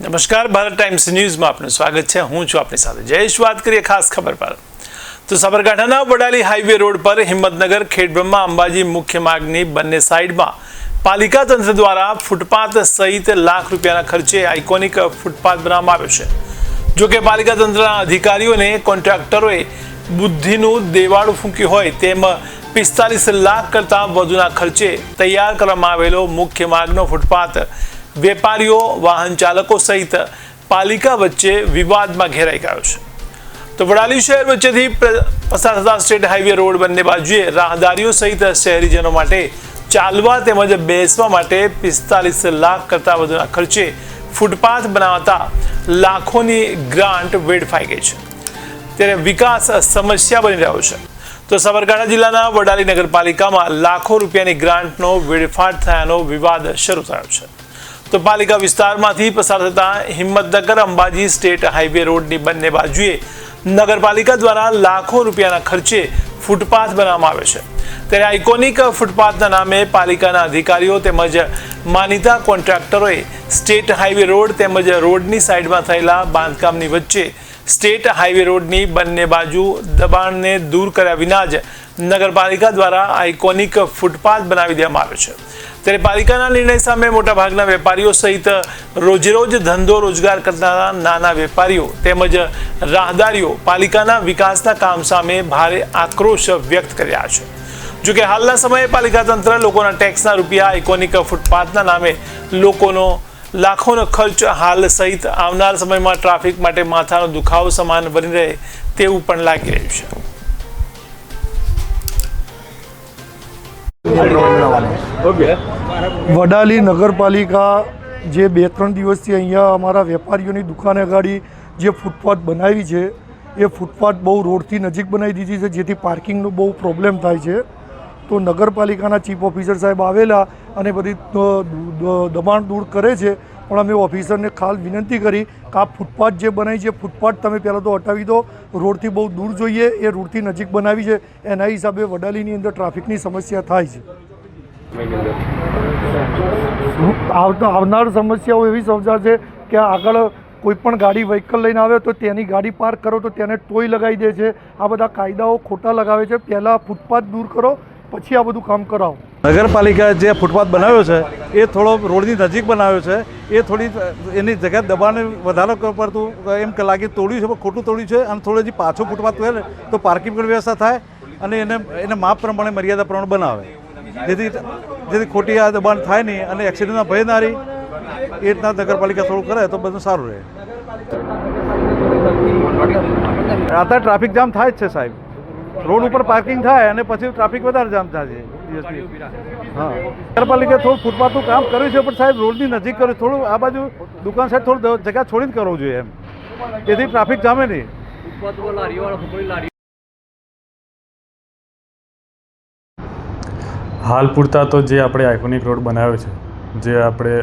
નમસ્કાર, ભારત ટાઈમ્સ ન્યૂઝમાં આપનું સ્વાગત છે. હું છું આપની સાથે જયેશ. વાત કરીએ ખાસ ખબર પર. તો સાબરકાંઠાના વડાલી હાઈવે રોડ પર હિંમતનગર ખેડબ્રહ્મા અંબાજી મુખ્ય માર્ગની બંને સાઈડમાં પાલિકા તંત્ર દ્વારા ફૂટપાથ સહિત લાખ રૂપિયાના ખર્ચે આઇકોનિક ફૂટપાથ બનાવવામાં આવ્યો છે. જો કે પાલિકા તંત્રના અધિકારીઓને કોન્ટ્રાક્ટરોએ બુદ્ધિનું દેવાળું ફૂંક્યું હોય તેમ પિસ્તાલીસ લાખ કરતાં વધુના ખર્ચે તૈયાર કરવામાં આવેલો મુખ્ય માર્ગનો ફૂટપાથ વેપારીઓ, વાહન ચાલકો સહિત પાલિકા વચ્ચે વિવાદમાં ઘેરાઈ ગયો છે. તો વડાલી શહેર વચ્ચેથી પસાર થતા સ્ટેટ હાઈવે રોડ બંને બાજુએ રાહદારીઓ સહિત શહેરીજનો માટે ચાલવા તેમજ બેસવા માટે પિસ્તાલીસ લાખ કરતાં વધુના ખર્ચે ફૂટપાથ બનાવતા લાખોની ગ્રાન્ટ વેડફાઈ ગઈ છે. ત્યારે વિકાસ સમસ્યા બની રહ્યો છે. તો સાબરકાંઠા જિલ્લાના વડાલી નગરપાલિકામાં લાખો રૂપિયાની ગ્રાન્ટનો વેડફાટ થયાનો વિવાદ શરૂ થયો છે. તો પાલિકા વિસ્તારમાંથી પસાર થતા હિંમતનગર અંબાજી સ્ટેટ હાઈવે રોડની બંને બાજુએ નગરપાલિકા દ્વારા લાખો રૂપિયાના ખર્ચે ફૂટપાથ બનાવવામાં આવે છે. ત્યારે આઇકોનિક ફૂટપાથના નામે પાલિકાના અધિકારીઓ તેમજ માનીતા કોન્ટ્રાક્ટરોએ સ્ટેટ હાઈવે રોડ તેમજ રોડની સાઈડમાં થયેલા બાંધકામની વચ્ચે સ્ટેટ હાઈવે રોડની બંને બાજુ દબાણને દૂર કર્યા વિના જ નગરપાલિકા દ્વારા આઇકોનિક ફૂટપાથ બનાવી દેવામાં આવ્યો છે. ત્યારે પાલિકાના નિર્ણય સામે મોટાભાગના વેપારીઓ સહિત રોજેરોજ ધંધો રોજગાર કરનારા નાના વેપારીઓ તેમજ રાહદારીઓ પાલિકાના વિકાસના કામ સામે ભારે આક્રોશ વ્યક્ત કર્યા છે. જોકે હાલના સમયે પાલિકા તંત્ર લોકોના ટેક્સના રૂપિયા આઇકોનિક ફૂટપાથના નામે લોકોનો લાખોનો ખર્ચ હાલ સહિત આવનાર સમયમાં ટ્રાફિક માટે માથાનો દુખાવો સમાન બની રહે તેવું પણ લાગી રહ્યું છે. વડાલી નગરપાલિકા જે બે ત્રણ દિવસથી અહીંયા અમારા વેપારીઓની દુકાને ગાડી જે ફૂટપાથ બનાવી છે, એ ફૂટપાથ બહુ રોડથી નજીક બનાવી દીધી છે, જેથી પાર્કિંગનો બહુ પ્રોબ્લેમ થાય છે. તો નગરપાલિકાના ચીફ ઓફિસર સાહેબ આવેલા અને બધી દબાણ દૂર કરે છે. પણ અમે ઓફિસરને ખાલ વિનંતી કરી કે આ ફૂટપાથ જે બનાવી છે, ફૂટપાથ તમે પહેલાં તો હટાવી દો. રોડથી બહુ દૂર જોઈએ. એ રોડથી નજીક બનાવી છે. એના હિસાબે વડાલીની અંદર ટ્રાફિકની સમસ્યા થાય છે. આવનાર સમસ્યાઓ એવી સર્જાશે કે આગળ કોઈ પણ ગાડી વ્હીકલ લઈને આવે તો તેની ગાડી પાર્ક કરો તો તેને ટોય લગાવી દે છે. આ બધા કાયદાઓ ખોટા લગાવે છે. પહેલાં ફૂટપાથ દૂર કરો, પછી આ બધું કામ કરાવો. નગરપાલિકાએ જે ફૂટપાથ બનાવ્યો છે, એ થોડો રોડની નજીક બનાવ્યો છે, એ થોડી, એની જગ્યા દબાણ વધારો પડતું એમ લાગે તોડ્યું છે, પણ ખોટું તોડ્યું છે, અને થોડો હજી પાછો ફૂટપાથ કરે તો પાર્કિંગ પણ વ્યવસ્થા થાય, અને એને એને માપ પ્રમાણે મર્યાદા પ્રમાણે બનાવે. જેથી જેથી ખોટી આ દબાણ થાય નહીં, અને એક્સિડન્ટના ભય ના રહી, એ રીતના નગરપાલિકા થોડું કરે, તો બધું સારું રહે. અત્યારે ટ્રાફિક જામ થાય જ છે સાહેબ. રોડ ઉપર પાર્કિંગ થાય, અને પછી ટ્રાફિક વધારે જામ થાય છે. દિવસની હા. નગરપાલિકાએ થોડું ફૂટપાથનું કામ કર્યું છે પણ સાહેબ રોડની નજીક કર્યું. થોડું આ બાજુ દુકાન સાહેબ થોડું જગ્યા છોડીને કરવું જોઈએ એમ. તેથી ટ્રાફિક જામે નહીં. હાલ પૂરતા તો જે આપણે આઇકોનિક રોડ બનાવ્યો છે જે આપણે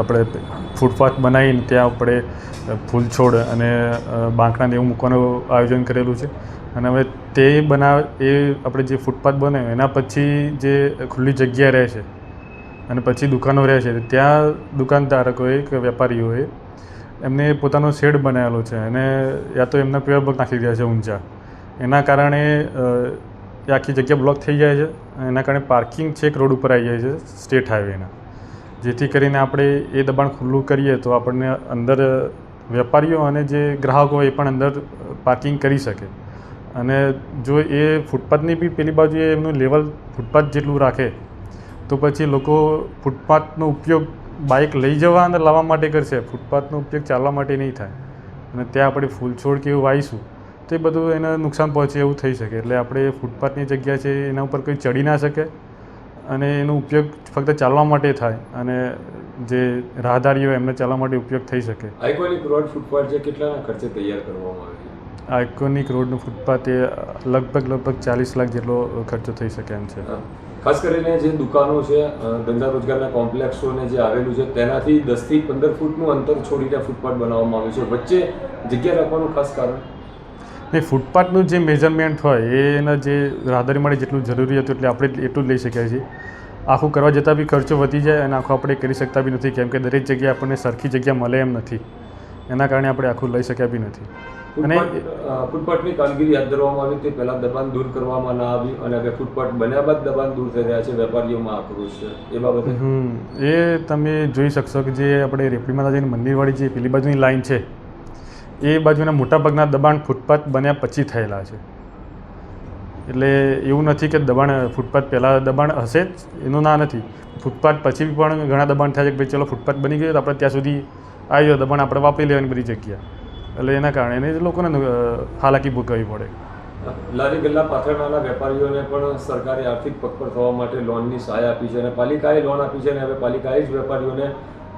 આપણે ફૂટપાથ બનાવીને ત્યાં આપણે ફૂલ છોડ અને બાંકડાને એવું મૂકવાનું આયોજન કરેલું છે. અને હવે તે બનાવ, એ આપણે જે ફૂટપાથ બનાવ્યો એના પછી જે ખુલ્લી જગ્યા રહે છે, અને પછી દુકાનો રહે છે, ત્યાં દુકાનધારકોએ કે વેપારીઓએ એમને પોતાનો શેડ બનાવેલો છે, અને યા તો એમના પેવર બ્લોક નાખી રહ્યા છે ઊંચા. એના કારણે એ આખી જગ્યા બ્લોક થઈ જાય છે એના કારણે પાર્કિંગ છેક રોડ ઉપર આવી જાય છે સ્ટેટ હાઈવેના જેથી કરીને આપણે એ દબાણ ખુલ્લું કરીએ તો આપણને અંદર વેપારીઓ અને જે ગ્રાહકો એ પણ અંદર પાર્કિંગ કરી શકે. અને જો એ ફૂટપાથની બી પેલી બાજુ એમનું લેવલ ફૂટપાથ જેટલું રાખે, તો પછી લોકો ફૂટપાથનો ઉપયોગ બાઇક લઈ જવા અને લાવવા માટે કરશે. ફૂટપાથનો ઉપયોગ ચાલવા માટે નહીં થાય. અને ત્યાં આપણે ફૂલ છોડ કે એવું વાવીશું, તો એ બધું એને નુકસાન પહોંચે એવું થઈ શકે. એટલે આપણે ફૂટપાથની જગ્યા છે એના ઉપર કોઈ ચડી ના શકે અને એનો ઉપયોગ ફક્ત ચાલવા માટે થાય અને જે રાહદારીઓ એમને ચાલવા માટે ઉપયોગ થઈ શકે. આઇકોનિક રોડ ફૂટપાથ જે કેટલાના ખર્ચે તૈયાર કરવામાં આવે? આઇકોનિક રોડનું ફૂટપાથ એ લગભગ લગભગ ચાલીસ લાખ જેટલો ખર્ચો થઈ શકે એમ છે. ખાસ કરીને જે દુકાનો છે ધંધા રોજગારના કોમ્પ્લેક્સોને જે આવેલું છે તેનાથી દસથી પંદર ફૂટનું અંતર છોડીને ફૂટપાથ બનાવવામાં આવ્યું છે. વચ્ચે જગ્યા રાખવાનું ખાસ કારણ? ને ફૂટપાથનું જે મેજરમેન્ટ હોય એના જે રાહદારી માટે જેટલું જરૂરી હતું એટલે આપણે એટલું જ લઈ શકીએ છીએ. આખું કરવા જતાં બી ખર્ચો વધી જાય અને આખું આપણે કરી શકતા બી નથી. કેમ કે દરેક જગ્યાએ આપણને સરખી જગ્યા મળે એમ નથી. એના કારણે આપણે આખું લઈ શક્યા બી નથી. અને ફૂટપાથની કામગીરી હાથ ધરવામાં આવી તે પહેલાં દબાણ દૂર કરવામાં ના આવ્યું અને હવે ફૂટપાથ બન્યા બાદ દબાણ દૂર થઈ રહ્યા છે વેપારીઓમાં આક્રોશ છે એ બાબતે? હમ એ તમે જોઈ શકશો કે જે આપણે રેપડી માતાજીની મંદિરવાળી જે પેલી બાજુની લાઈન છે એ બાજુના મોટાભાગના દબાણ ફૂટપાથ બન્યા પછી થયેલા છે. એટલે એવું નથી કે દબાણ ફૂટપાથ પહેલાં દબાણ હશે જ એનું ના નથી. ફૂટપાથ પછી પણ ઘણા દબાણ થાય છે કે ભાઈ ચલો ફૂટપાથ બની ગયો તો આપણે ત્યાં સુધી આવી ગયો દબાણ આપણે વાપરી લેવાની બધી જગ્યા. એટલે એના કારણે એને લોકોને હાલાકી ભોગવવી પડે. લારી ગલ્લા પાથરણાના વેપારીઓને પણ સરકારે આર્થિક પગભર થવા માટે લોનની સહાય આપી છે અને પાલિકાએ લોન આપી છે અને હવે પાલિકાએ જ વેપારીઓને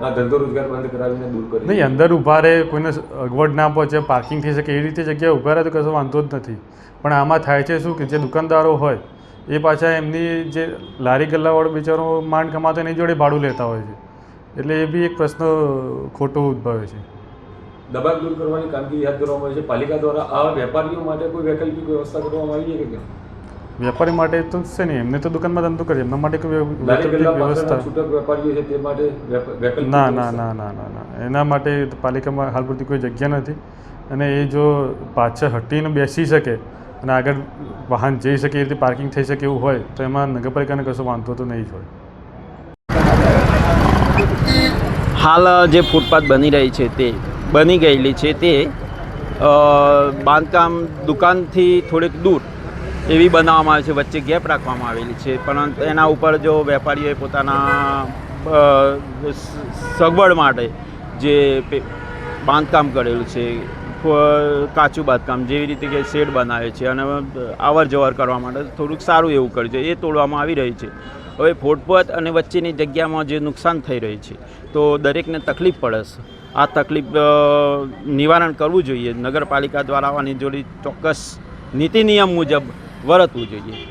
આ ધંધો રોજગાર બંધ કરાવીને દૂર કરી નહીં અંદર ઊભા રહે કોઈને અગવડ ના પહોંચે પાર્કિંગ થઈ શકે એ રીતે જગ્યાએ ઊભા રહે તો કશો વાંધો જ નથી. પણ આમાં થાય છે શું કે જે દુકાનદારો હોય એ પાછા એમની જે લારી ગલ્લાવાળો બિચારો માંડ કમાતો એની જોડે ભાડું લેતા હોય છે. એટલે એ બી એક પ્રશ્ન ખોટો ઉદ્ભવે છે. દબાણ દૂર કરવાની કામગીરી હાથ ધરવામાં આવી છે. પાલિકા દ્વારા આ વેપારીઓ માટે કોઈ વૈકલ્પિક વ્યવસ્થા કરવામાં આવી છે કે કેમ વેપારી માટે તો છે ને એમને તો દુકાનમાં ધંધો કરે એમના માટે કોઈ વ્યવસ્થા પાથરણા છૂટક વેપારીઓ છે તે માટે ના ના ના ના ના ના. એના માટે પાલિકામાં હાલ પૂરતી કોઈ જગ્યા નથી. અને એ જો પાછળ હટીને બેસી શકે અને આગળ વાહન જઈ શકે એ રીતે પાર્કિંગ થઈ શકે એવું હોય તો એમાં નગરપાલિકાને કશો વાંધો તો નહીં જ હોય. હાલ જે ફૂટપાથ બની રહી છે તે બની ગયેલી છે તે બાંધકામ દુકાનથી થોડીક દૂર એવી બનાવવામાં આવે છે, વચ્ચે ગેપ રાખવામાં આવેલી છે. પરંતુ એના ઉપર જો વેપારીઓએ પોતાના સગવડ માટે જે બાંધકામ કરેલું છે કાચું બાંધકામ જેવી રીતે કે શેડ બનાવે છે અને અવર જવર કરવા માટે થોડુંક સારું એવું કર્યું છે. એ તોડવામાં આવી રહી છે. હવે ફૂટપાથ અને વચ્ચેની જગ્યામાં જે નુકસાન થઈ રહ્યું છે, તો દરેકને તકલીફ પડે છે. આ તકલીફ નિવારણ કરવું જોઈએ. નગરપાલિકા દ્વારા આની જોડી ચોક્કસ નીતિ નિયમ મુજબ વર્તવું જોઈએ.